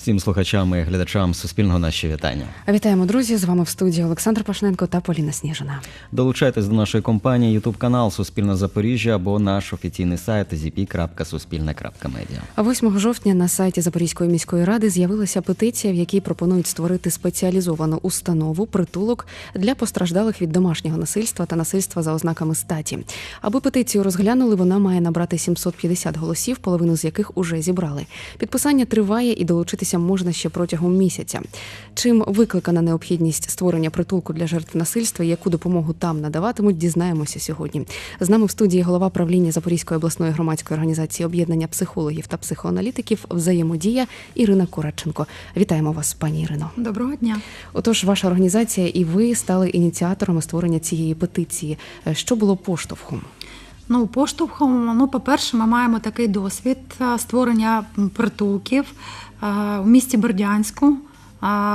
Всім слухачам і глядачам Суспільного наші вітання. Вітаємо, друзі! З вами в студії Олександр Пашненко та Поліна Сніжина. Долучайтесь до нашої компанії Ютуб канал Суспільне Запоріжжя або наш офіційний сайт zp.суспільне.медіа. 8 жовтня на сайті Запорізької міської ради з'явилася петиція, в якій пропонують створити спеціалізовану установу притулок для постраждалих від домашнього насильства та насильства за ознаками статі. Аби петицію розглянули, вона має набрати 750 голосів, половину з яких уже зібрали. Підписання триває і долучитися можна ще протягом місяця. Чим викликана необхідність створення притулку для жертв насильства і яку допомогу там надаватимуть, дізнаємося сьогодні. З нами в студії голова правління Запорізької обласної громадської організації об'єднання психологів та психоаналітиків взаємодія Ірина Кораченко. Вітаємо вас, пані Ірино. Доброго дня. Отож, ваша організація і ви стали ініціаторами створення цієї петиції. Е, Що було поштовхом? Ну, поштовхом, ну, по-перше, ми маємо такий досвід е, створення притулків в місті Бердянську.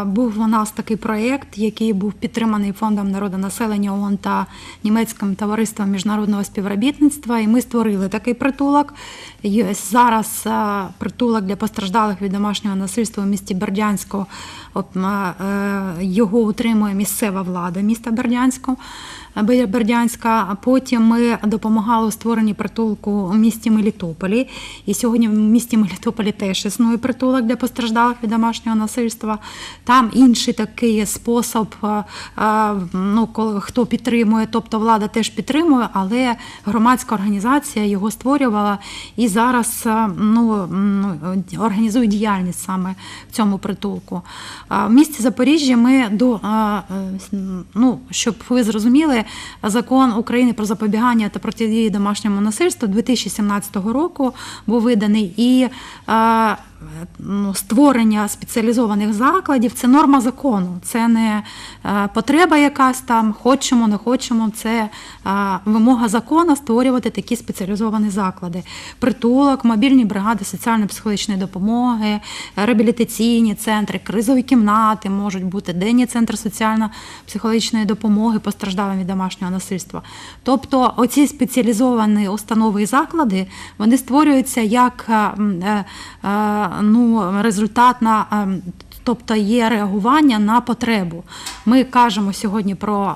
Був у нас такий проєкт, який був підтриманий фондом народонаселення ООН та німецьким товариством міжнародного співробітництва. І ми створили такий притулок. Зараз е, притулок для постраждалих від домашнього насильства у місті Бердянську. е, Його утримує місцева влада міста Бердянську. Бердянська. Потім ми допомагали у створенні притулку у місті Мелітополі. І сьогодні в місті Мелітополі теж існує притулок для постраждалих від домашнього насильства. Там інший такий спосіб, е, ну, хто підтримує, тобто влада теж підтримує, але громадська організація його створювала і зараз е, ну, організують діяльність саме в цьому притулку. В місті Запоріжжя ми до е, ну, щоб ви зрозуміли, закон України про запобігання та протидії домашньому насильству 2017 року був виданий і. А, ну, Створення спеціалізованих закладів це норма закону, це не е, потреба якась там, хочемо, не хочемо. Це е, вимога закону створювати такі спеціалізовані заклади. Притулок, мобільні бригади соціально-психологічної допомоги, реабілітаційні центри, кризові кімнати можуть бути, денні центри соціально-психологічної допомоги постраждалим від домашнього насильства. Тобто, оці спеціалізовані установи і заклади вони створюються як е, е, е, ну, результат на. Тобто є реагування на потребу. Ми кажемо сьогодні про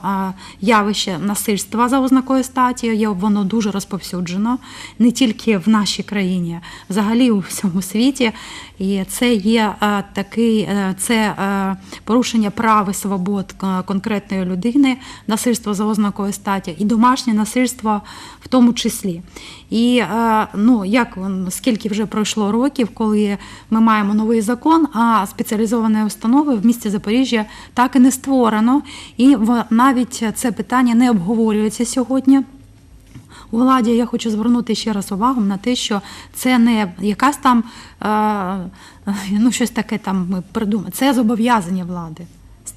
явище насильства за ознакою статі. Воно дуже розповсюджено не тільки в нашій країні, взагалі у всьому світі. І це є а, такий е, це е, порушення прав і свобод е, конкретної людини, насильство за ознакою статі, і домашнє насильство в тому числі. І е, ну як скільки вже пройшло років, коли ми маємо новий закон, а спеціалізованої установи в місті Запоріжжя так і не створено, і в- навіть це питання не обговорюється сьогодні. Владі я хочу звернути ще раз увагу на те, що це не якась там е, ну щось таке там ми придумали. Це зобов'язання влади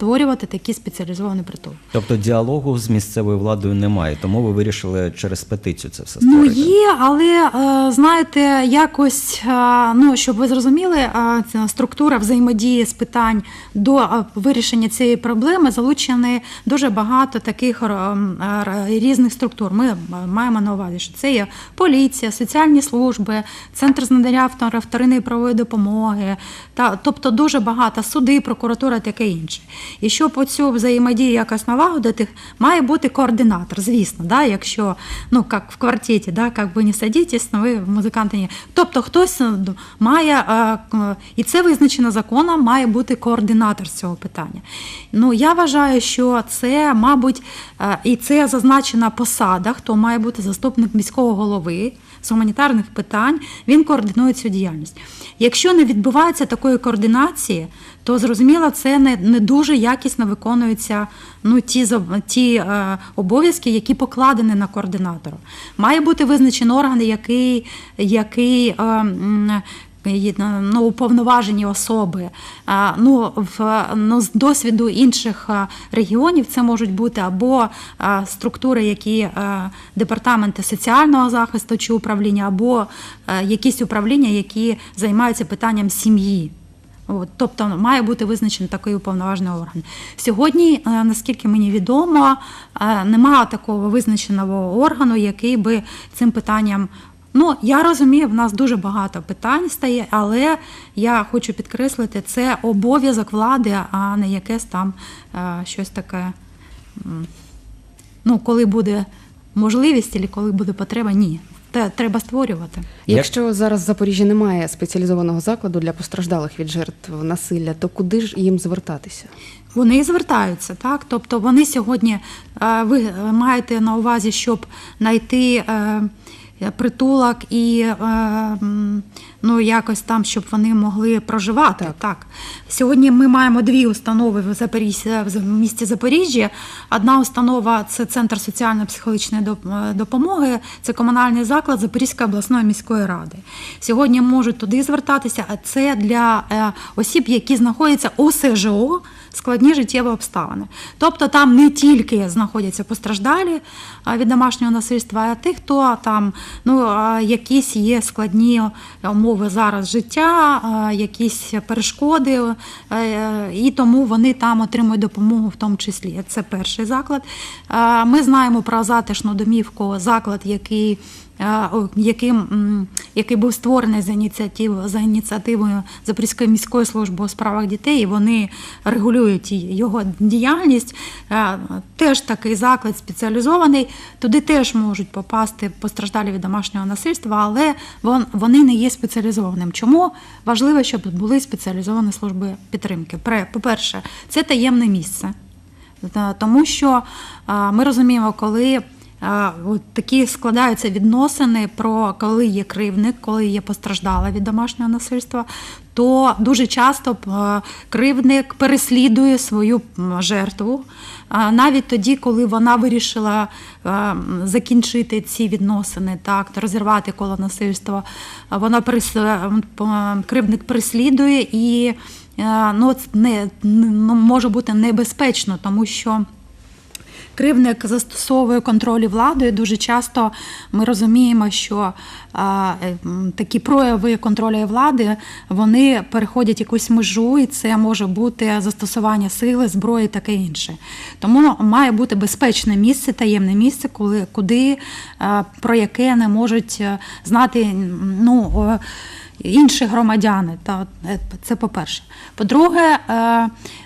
створювати такі спеціалізовані притулки. Тобто діалогу з місцевою владою немає, тому ви вирішили через петицію це все Ну є, але е, знаєте, якось е, ну щоб ви зрозуміли, е, структура взаємодії з питань до вирішення цієї проблеми залучені дуже багато таких різних структур. Ми маємо на увазі, що це є поліція, соціальні служби, центр з надання втор- вторинної правової допомоги, та тобто дуже багато суди, прокуратура, таке інше. І щоб оцю взаємодію якось налагодити, має бути координатор, звісно, да, якщо ну як в квартеті, да, як ви не садитесь, но ви музиканти ні. Тобто хтось е, має, е, і це визначено законом, має бути координатор цього питання. Ну я вважаю, що це, мабуть, е, і це зазначена посада, хто має бути заступник міського голови з гуманітарних питань, він координує цю діяльність. Якщо не відбувається такої координації, то зрозуміло, це не, не дуже якісно виконуються ну, ті, ті е, обов'язки, які покладені на координатора. Має бути визначений орган, який, який е, ну, уповноважені особи. Ну, в, ну, з досвіду інших регіонів це можуть бути або структури, які департаменти соціального захисту чи управління, або якісь управління, які займаються питанням сім'ї. От, тобто має бути визначений такий уповноважений орган. Сьогодні, е, наскільки мені відомо, е, немає такого визначеного органу, який би цим питанням. Ну, я розумію, в нас дуже багато питань стає, але я хочу підкреслити, це обов'язок влади, а не якесь там е, щось таке. Ну, коли буде можливість, або коли буде потреба, ні. Треба створювати. Якщо зараз в Запоріжжі немає спеціалізованого закладу для постраждалих від жертв насилля, то куди ж їм звертатися? Вони і звертаються, так? Тобто вони сьогодні, е, ви маєте на увазі, щоб знайти е, притулок і е, ну, якось там, щоб вони могли проживати. Так. Так. Сьогодні ми маємо дві установи в Запоріжжі, в місті Запоріжжя. Одна установа це Центр соціально-психологічної е, допомоги, це комунальний заклад Запорізької обласної міської ради. Сьогодні можуть туди звертатися, а це для е, осіб, які знаходяться у СЖО, складні життєві обставини. Тобто там не тільки знаходяться постраждалі від домашнього насильства, а тих, хто там ну, якісь є складні умови зараз життя, якісь перешкоди, е, і тому вони там отримують допомогу в тому числі. Це перший заклад. Ми знаємо про затишну домівку, заклад, який яким, який був створений за ініціативою за ініціативою Запорізької міської служби у справах дітей. і Вони регулюють його діяльність. Теж такий заклад спеціалізований. Туди теж можуть попасти постраждалі від домашнього насильства, але вони не є спеціалізованим. Чому важливо, щоб були спеціалізовані служби підтримки? По-перше, це таємне місце. Тому що ми розуміємо, коли такі складаються відносини про коли є кривник, коли є постраждала від домашнього насильства, то дуже часто кривник переслідує свою жертву. Навіть тоді, коли вона вирішила закінчити ці відносини, так, розірвати коло насильства, вона п- кривник переслідує і е, ну, не, ну, може бути небезпечно, тому що. Кривник застосовує контроль влади. Дуже часто ми розуміємо, що а, е, такі прояви контролю влади вони переходять якусь межу, і це може бути застосування сили, зброї, таке інше. Тому має бути безпечне місце, таємне місце, коли куди а, про яке не можуть е, знати ну. Інші громадяни. Та е, це по-перше. По-друге,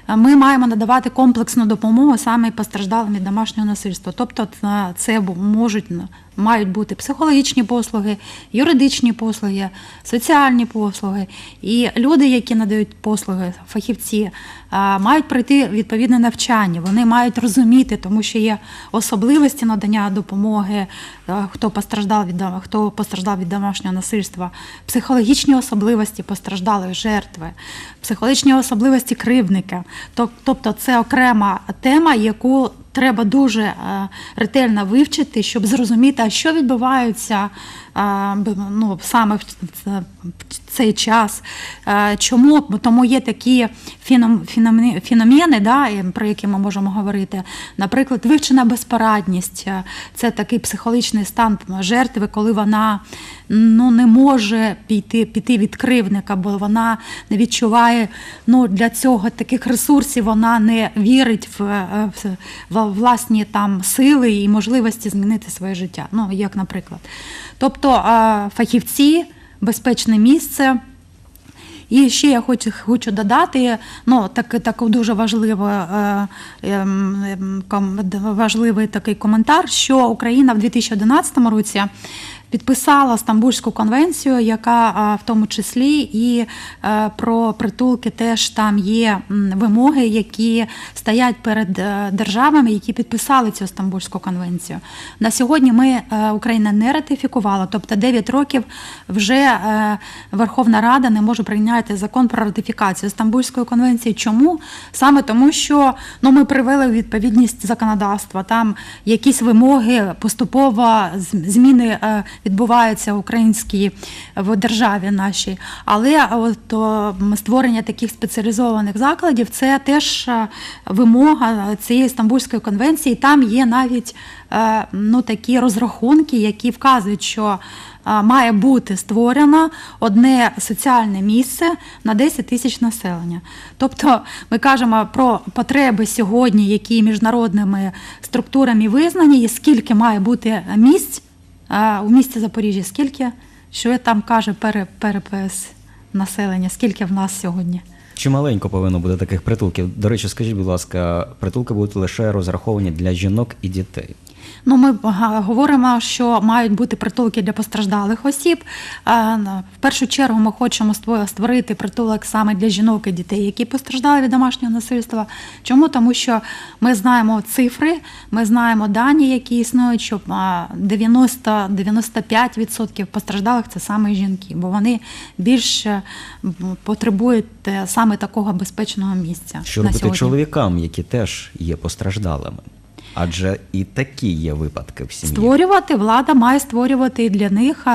е, ми маємо надавати комплексну допомогу саме постраждалим від домашнього насильства. Тобто, це можуть мають бути психологічні послуги, юридичні послуги, соціальні послуги. І люди, які надають послуги, фахівці, е, мають пройти відповідне навчання. Вони мають розуміти, тому що є особливості надання допомоги, хто постраждав від хто постраждав від домашнього насильства, психологічні особливості постраждалої жертви, психологічні особливості кривдника. Тобто це окрема тема, яку треба дуже е, ретельно вивчити, щоб зрозуміти, а що відбувається е, ну, саме в цей час. Е, Чому? Тому є такі феном- феномени, да, про які ми можемо говорити. Наприклад, вивчена безпорадність це такий психологічний стан жертви, коли вона ну, не може піти, піти від кривника, бо вона не відчуває ну, для цього таких ресурсів, вона не вірить в, в власні там сили і можливості змінити своє життя. Ну, як наприклад. Тобто фахівці, безпечне місце. І ще я хочу, хочу додати, ну так, так дуже важливо, е, ем, ем, важливий такий коментар, що Україна в 2011 році підписала Стамбульську конвенцію, яка в тому числі і е, про притулки теж там є вимоги, які стоять перед е, державами, які підписали цю Стамбульську конвенцію. На сьогодні ми е, Україна не ратифікувала, тобто 9 років вже Верховна Рада не може прийняти закон про ратифікацію Стамбульської конвенції. Чому? Саме тому, що ну, ми привели відповідність законодавства, там якісь вимоги поступово зміни е, відбувається в державі нашій. Але от о, створення таких спеціалізованих закладів це теж е, вимога цієї Стамбульської конвенції. Там є навіть е, ну, такі розрахунки, які вказують, що е, має бути створено одне соціальне місце на 10 тисяч населення. Тобто ми кажемо про потреби сьогодні, які міжнародними структурами визнані, і скільки має бути місць у місті Запоріжжя, скільки, що там каже пере- перепис населення, скільки в нас сьогодні. Чималенько повинно бути таких притулків. До речі, скажіть, будь ласка, притулки будуть лише розраховані для жінок і дітей. Ну, ми говоримо, що мають бути притулки для постраждалих осіб. В першу чергу ми хочемо ство- створити притулок саме для жінок і дітей, які постраждали від домашнього насильства. Чому? Тому що ми знаємо цифри, ми знаємо дані, які існують, що а, 90-95% постраждалих це саме жінки, бо вони більше потребують е, саме такого безпечного місця. Що робити чоловікам, які теж є постраждалими? Адже і такі є випадки в сім'ї. Створювати влада має створювати і для них,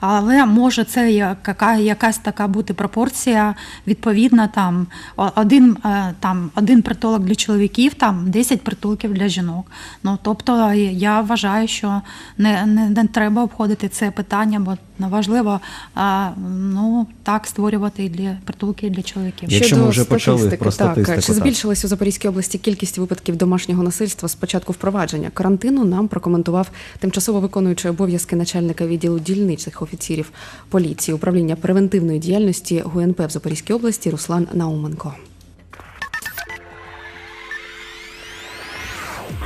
але може це яка, якась така бути пропорція відповідна там один, е, там один притулок для чоловіків, там 10 притулків для жінок. Ну тобто я вважаю, що не, не, не треба обходити це питання, бо важливо а, ну так створювати і для притулки і для чоловіків. Якщо Щодо ми вже почали статистики, про статистику, так, чи так. збільшилась у Запорізькій області кількість випадків домашнього насильства з початку впровадження карантину? Нам прокоментував тимчасово виконуючий обов'язки начальника відділу дільничних офіцерів поліції управління превентивної діяльності ГУНП в Запорізькій області Руслан Науменко.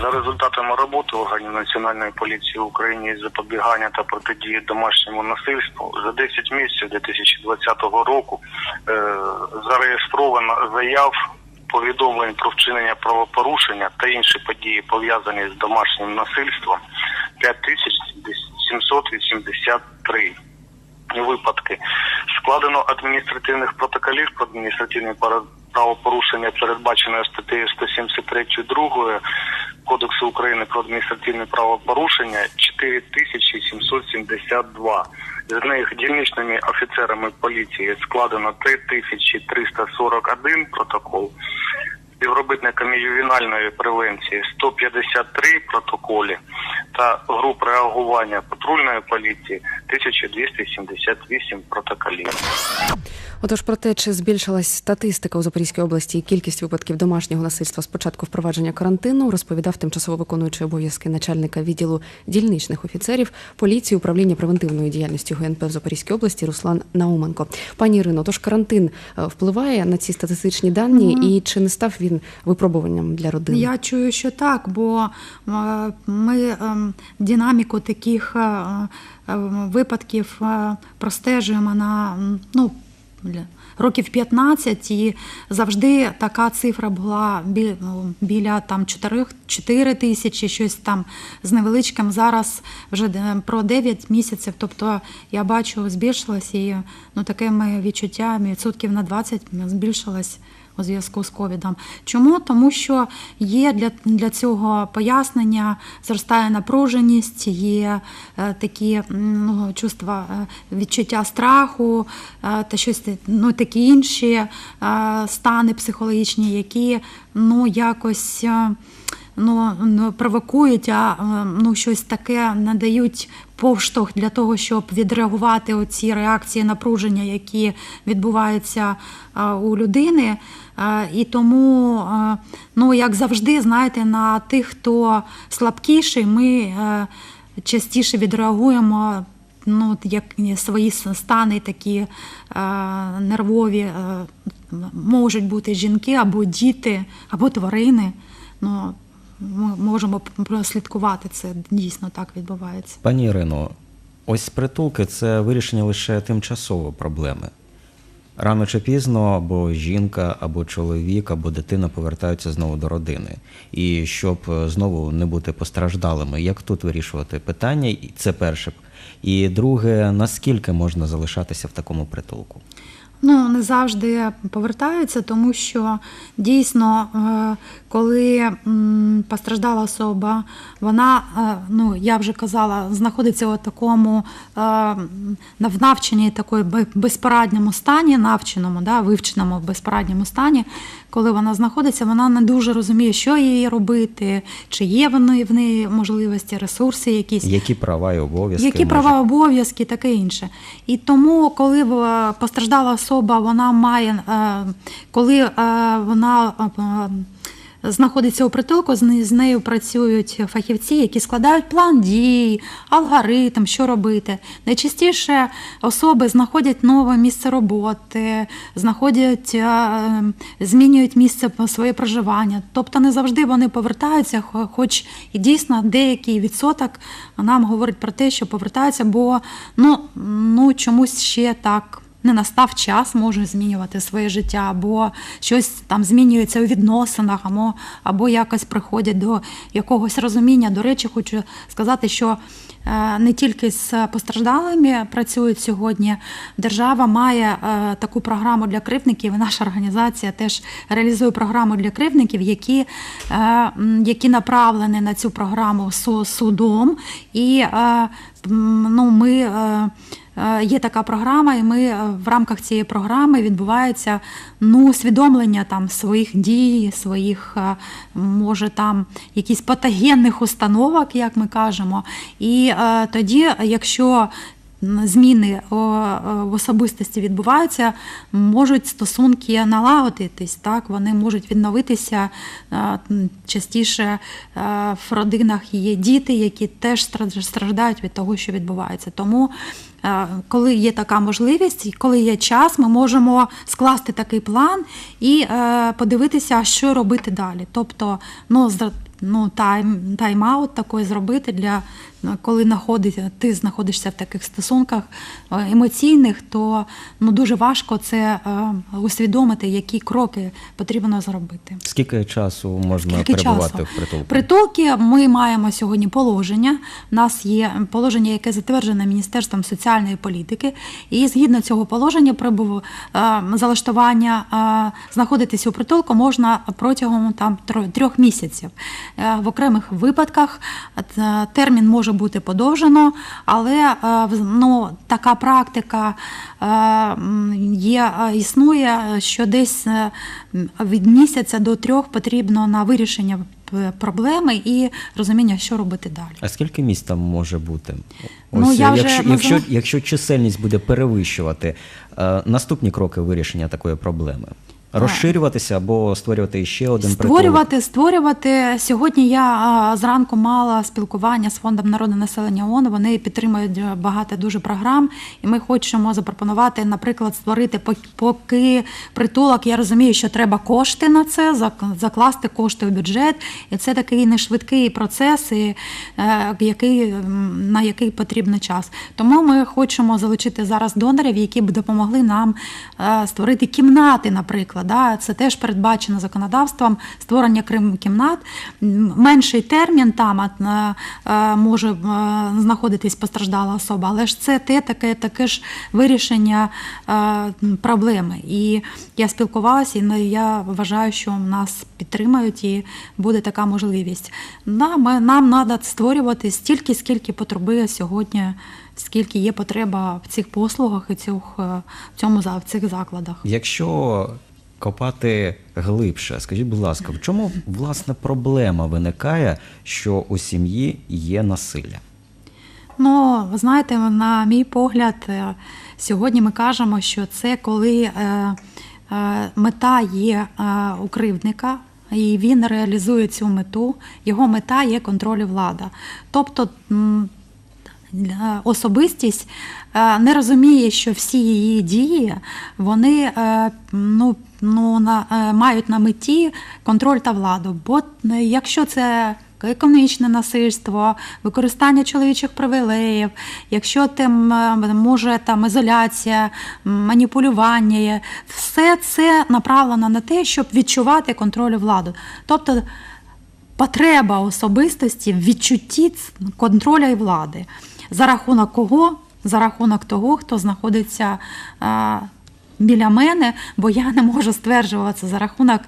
За результатами роботи органів Національної поліції України із запобігання та протидії домашньому насильству за 10 місяців 2020 року е, зареєстровано заяв повідомлень про вчинення правопорушення та інші події пов'язані з домашнім насильством 5783 випадки. Складено адміністративних протоколів про адміністративні правопорушення, передбаченої статтею 173 2 Кодексу України про адміністративні правопорушення 4772. З них дільничними офіцерами поліції складено 3341 протокол. Співробітниками ювенальної превенції 153 протоколі та груп реагування патрульної поліції 1278 протоколів. Отож, про те, чи збільшилась статистика у Запорізькій області і кількість випадків домашнього насильства з початку впровадження карантину, розповідав тимчасово виконуючий обов'язки начальника відділу дільничних офіцерів поліції управління превентивної діяльності ГНП в Запорізькій області Руслан Науменко. Пані Ірино, тож карантин е, впливає на ці статистичні дані, і чи не став він випробуванням для родини? Я чую, що так, бо е, ми ем, динаміку таких е, випадків е, простежуємо на ну, років 15, і завжди така цифра була ну, біля там 4, 4 тисячі, щось там з невеличким. Зараз вже е, про 9 місяців. Тобто я бачу, збільшилось і ну, таке моє відчуття відсотків на 20 збільшилось у зв'язку з ковідом. Чому? Тому що є для, для цього пояснення, зростає напруженість, є е, такі ну, чувства е, відчуття страху е, та щось ну, такі інші стани психологічні, які ну, якось. Ну, ну, провокують, а ну, щось таке надають повштовх для того, щоб відреагувати оці реакції напруження, які відбуваються у людини. І тому, ну, як завжди, знаєте, на тих, хто слабкіший, ми частіше відреагуємо. Ну, як свої стани такі нервові можуть бути жінки або діти, або тварини. Ну, ми можемо прослідкувати це. Дійсно так відбувається. Пані Ірино, ось притулки це вирішення лише тимчасової проблеми. Рано чи пізно або жінка, або чоловік, або дитина повертаються знову до родини. І щоб е, знову не бути постраждалими, як тут вирішувати питання? Це перше. І друге, наскільки можна залишатися в такому притулку? Ну, не завжди повертаються, тому що дійсно, е, коли м, постраждала особа, вона, е, ну я вже казала, знаходиться у такому е, в навченні такої безпорадньому стані, навченому, да, вивченому безпорадньому стані, коли вона знаходиться, вона не дуже розуміє, що їй робити, чи є вони в неї можливості, ресурси якісь. Які права і обов'язки? Які може- права, обов'язки, таке інше. І тому, коли постраждала особа, вона має, е, коли вона знаходиться у притулку, з не- з нею працюють фахівці, які складають план дій, алгоритм, що робити. Найчастіше особи знаходять нове місце роботи, знаходять, е, змінюють місце своє проживання. Тобто не завжди вони повертаються, хоч і дійсно деякий відсоток нам говорить про те, що повертаються, бо ну, ну чомусь ще так. Не настав час, може змінювати своє життя, або щось там змінюється у відносинах, або, або якось приходять до якогось розуміння. До речі, хочу сказати, що е, не тільки з постраждалими працюють сьогодні. Держава має е, таку програму для кривдників. і Наша організація теж реалізує програму для кривдників, які, е, які направлені на цю програму су- судом. І ну, ми. Е, Є така програма, і ми е, в рамках цієї програми відбувається ну, усвідомлення там своїх дій, своїх, е, може там якісь патогенних установок, як ми кажемо. І тоді, якщо зміни в особистості відбуваються, можуть стосунки налагодитись, так вони можуть відновитися частіше в родинах є діти, які теж страж- страждають від того, що відбувається. Тому коли є така можливість, коли є час, ми можемо скласти такий план і е, подивитися, що робити далі. Тобто, ну, ну, тайм, тайм-аут такий зробити для коли знаходиться, ти знаходишся в таких стосунках е, емоційних, то ну, дуже важко це е, усвідомити, які кроки потрібно зробити. Скільки часу можна Скільки перебувати часу? в притулку? Притулки ми маємо сьогодні положення. У нас є положення, яке затверджене Міністерством соціальної політики. І згідно цього положення, прибув е, залаштування е, знаходитися у притулку можна протягом там трьох місяців. Е, В окремих випадках термін може бути подовжено, але е, ну, така практика е, є, е, існує, що десь від місяця до трьох потрібно на вирішення проблеми і розуміння, що робити далі. А скільки місць там може бути? Ну, я вже якщо, якщо, якщо чисельність буде перевищувати, наступні кроки вирішення такої проблеми. Розширюватися або створювати ще один притулок? Створювати, створювати. Сьогодні я а, зранку мала спілкування з фондом народу населення ООН. Вони підтримують е, багато дуже програм, і ми хочемо запропонувати, наприклад, створити пок- поки притулок. Я розумію, що треба кошти на це, закласти кошти в бюджет, і це такий нешвидкий процес, і, е, який, на який потрібен час. Тому ми хочемо залучити зараз донорів, які б допомогли нам е, створити кімнати, наприклад. Да? Це теж передбачено законодавством створення крим- кімнат. Менший термін там е, може е, знаходитись постраждала особа, але ж це те таке, таке ж вирішення е, проблеми. І я спілкувалася, і ну, я вважаю, що нас підтримають і буде така можливість. Нам, нам треба створювати стільки, скільки потребує сьогодні, скільки є потреба в цих послугах і цих, е, в цьому в цих закладах. Якщо копати глибше, скажіть, будь ласка, в чому власне проблема виникає, що у сім'ї є насилля? Ну, ви знаєте, на мій погляд, е, сьогодні ми кажемо, що це коли е, е, мета є у кривдника. І він реалізує цю мету. Його мета є контроль і влада. Тобто особистість не розуміє, що всі її дії вони ну, ну, на, е, мають на меті контроль та владу. Бо е, якщо це економічне насильство, використання чоловічих привілеїв, якщо там е, може там ізоляція, маніпулювання, все це направлено на те, щоб відчувати контроль владу. Тобто потреба особистості в відчутті контроля і влади. За рахунок кого? За рахунок того, хто знаходиться біля мене, бо я не можу стверджуватися за рахунок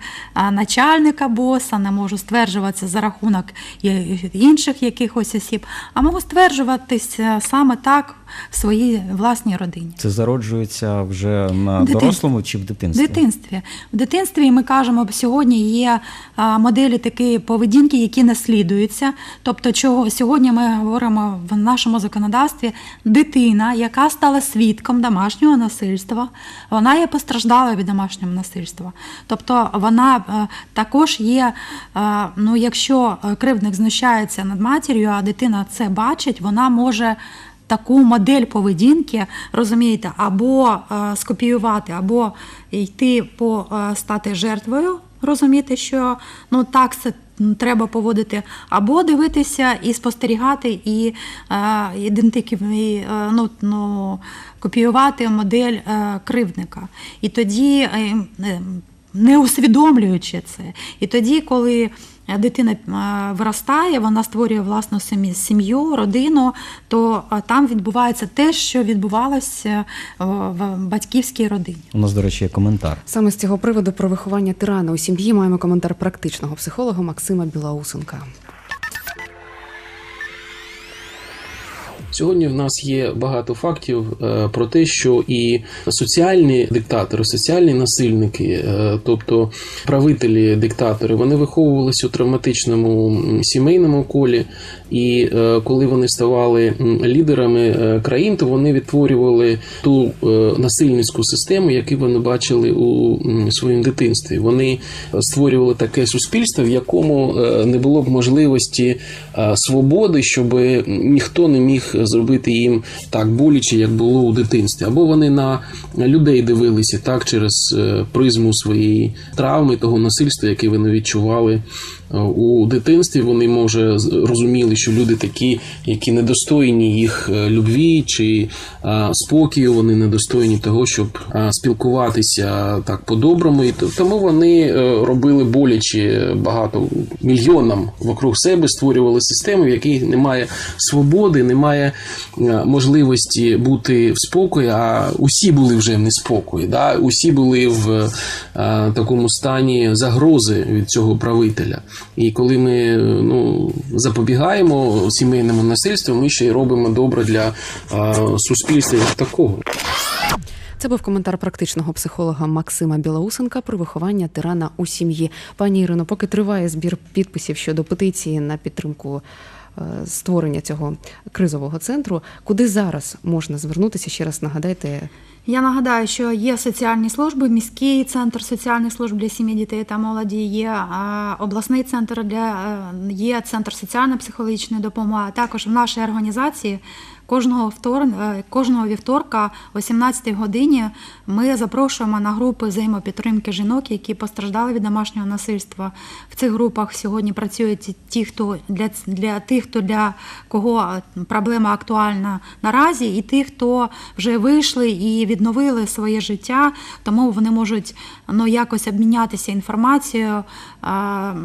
начальника боса, не можу стверджуватися за рахунок інших якихось осіб, а можу стверджуватися саме так в своїй власній родині. Це зароджується вже на Дитинстві. дорослому чи в В дитинстві? дитинстві. В дитинстві ми кажемо, сьогодні є моделі такої поведінки, які наслідуються. Тобто, чого сьогодні ми говоримо в нашому законодавстві, дитина, яка стала свідком домашнього насильства, вона є постраждала від домашнього насильства. Тобто вона е, також є, е, ну якщо е, кривдник знущається над матір'ю, а дитина це бачить, вона може таку модель поведінки, розумієте, або е, скопіювати, або йти по е, стати жертвою, розуміти, що ну так це треба поводити, або дивитися і спостерігати, і е, ідентиків, і, е, ну, ну, копіювати модель е, кривдника. І тоді. е, е, не усвідомлюючи це. І тоді, коли дитина е, виростає, вона створює власну сім'ю- сім'ю, родину, то е, там відбувається те, що відбувалося е, в батьківській родині. У нас, до речі, є коментар. Саме з цього приводу про виховання тирана у сім'ї маємо коментар практичного психолога Максима Білаусенка. Сьогодні в нас є багато фактів е, про те, що і соціальні диктатори, соціальні насильники, е, тобто правителі, диктатори, вони виховувалися у травматичному сімейному колі, і е, коли вони ставали лідерами країн, то вони відтворювали ту насильницьку систему, яку вони бачили у своєму дитинстві. Вони створювали таке суспільство, в якому не було б можливості свободи, щоб ніхто не міг зробити їм так боляче, як було у дитинстві. Або вони на людей дивилися так через е, призму своєї травми, того насильства, яке вони відчували. У дитинстві вони може розуміли, що люди такі, які недостойні їх е, любві чи спокою, вони недостойні того, щоб спілкуватися так по-доброму. І тому вони е, робили боляче багато мільйонам вокруг себе, створювали систему, в якій немає свободи, немає е, можливості бути в спокої, а усі були вже в неспокої. Да? Усі були в такому стані загрози від цього правителя. І коли ми ну, запобігаємо сімейному насильству, ми ще й робимо добре для е, суспільства як такого. Це був коментар практичного психолога Максима Білаусенка про виховання тирана у сім'ї. Пані Ірино, поки триває збір підписів щодо петиції на підтримку е, створення цього кризового центру, куди зараз можна звернутися? Ще раз нагадайте. Я нагадаю, що є соціальні служби, міський центр соціальних служб для сім'ї, дітей та молоді, є обласний центр для е, є центр соціально-психологічної допомоги. Також в нашій організації кожного втор, е, кожного вівторка о 17 годині ми запрошуємо на групи взаємопідтримки жінок, які постраждали від домашнього насильства. В цих групах сьогодні працюють ті, хто для, для тих, хто для кого проблема актуальна наразі, і тих, хто вже вийшли і відновили своє життя, тому вони можуть ну, якось обмінятися інформацією,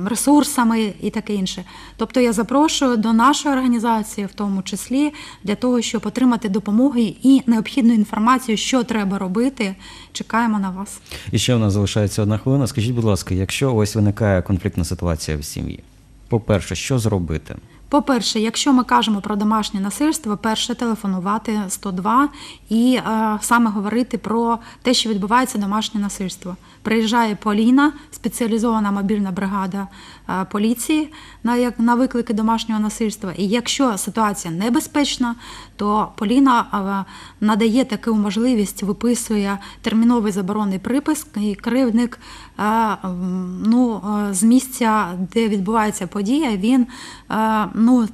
ресурсами і таке інше. Тобто я запрошую до нашої організації, в тому числі, для того, щоб отримати допомогу і необхідну інформацію, що треба робити. Чекаємо на вас. І ще у нас залишається одна хвилина. Скажіть, будь ласка, якщо ось виникає конфліктна ситуація в сім'ї, по-перше, що зробити? По-перше, якщо ми кажемо про домашнє насильство, перше телефонувати 102 і е, саме говорити про те, що відбувається домашнє насильство. Приїжджає Поліна, спеціалізована мобільна бригада е, поліції на, виклики домашнього насильства. І якщо ситуація небезпечна, то Поліна е, надає таку можливість, виписує терміновий заборонний припис, і кривдник е, ну, з місця, де відбувається подія, він ну,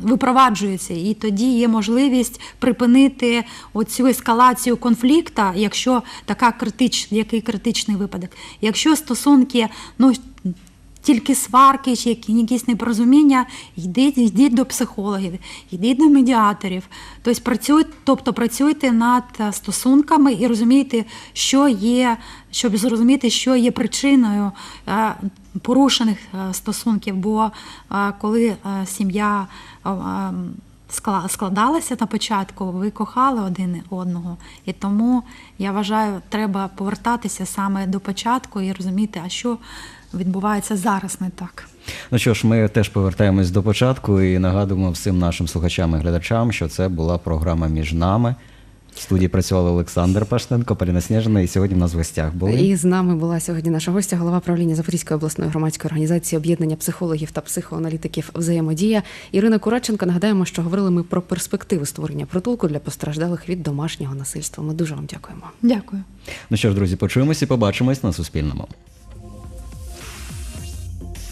випроваджується, і тоді є можливість припинити оцю ескалацію конфлікту, якщо така критич, який критичний випадок. Якщо стосунки, ну. Тільки сварки чи якісь непорозуміння, йдіть, йдіть до психологів, йдіть до медіаторів. Тобто працюйте, тобто працюйте над е, стосунками і розумійте, що є, щоб зрозуміти, що є причиною е, порушених е, стосунків. Бо коли сім'я скла- складалася на початку, ви кохали один одного. І тому я вважаю, треба повертатися саме до початку і розуміти, а що відбувається зараз не так. Ну що ж, ми теж повертаємось до початку і нагадуємо всім нашим слухачам і глядачам, що це була програма між нами. В студії працювали Олександр Пашненко, Поліна Сніжина, і сьогодні в нас в гостях були. І з нами була сьогодні наша гостя, голова правління Запорізької обласної громадської організації об'єднання психологів та психоаналітиків взаємодія Ірина Кураченко. Нагадаємо, що говорили ми про перспективи створення притулку для постраждалих від домашнього насильства. Ми дуже вам дякуємо. Дякую. Ну що ж, друзі, почуємось і побачимось на Суспільному.